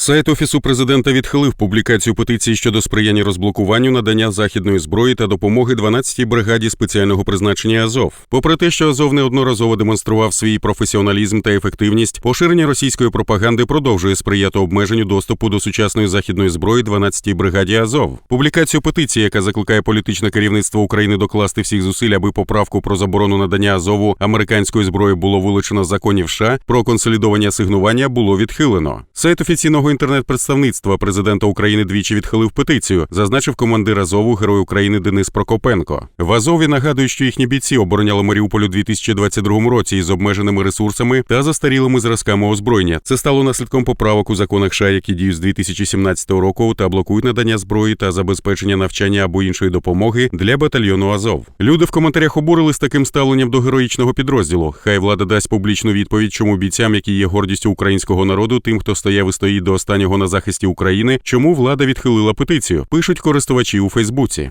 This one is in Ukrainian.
Сайт офісу президента відхилив публікацію петиції щодо сприяння розблокуванню надання західної зброї та допомоги 12-й бригаді спеціального призначення Азов. Попри те, що Азов неодноразово демонстрував свій професіоналізм та ефективність, поширення російської пропаганди продовжує сприяти обмеженню доступу до сучасної західної зброї 12-й бригаді Азов. Публікацію петиції, яка закликає політичне керівництво України докласти всіх зусиль, аби поправку про заборону надання Азову американської зброї було вилучено законів США, про консолідовані асигнування було відхилено. Сайт офіційного інтернет-представництва президента України двічі відхилив петицію, зазначив командир Азову герой України Денис Прокопенко. В Азові нагадують, що їхні бійці обороняли Маріуполь у 2022 році із обмеженими ресурсами та застарілими зразками озброєння. Це стало наслідком поправок у законах США, які діють з 2017 року та блокують надання зброї та забезпечення навчання або іншої допомоги для батальйону Азов. Люди в коментарях обурились таким ставленням до героїчного підрозділу. Хай влада дасть публічну відповідь, чому бійцям, які є гордістю українського народу, тим, хто стояв і стоїть до останнього на захисті України, чому влада відхилила петицію, пишуть користувачі у Фейсбуці.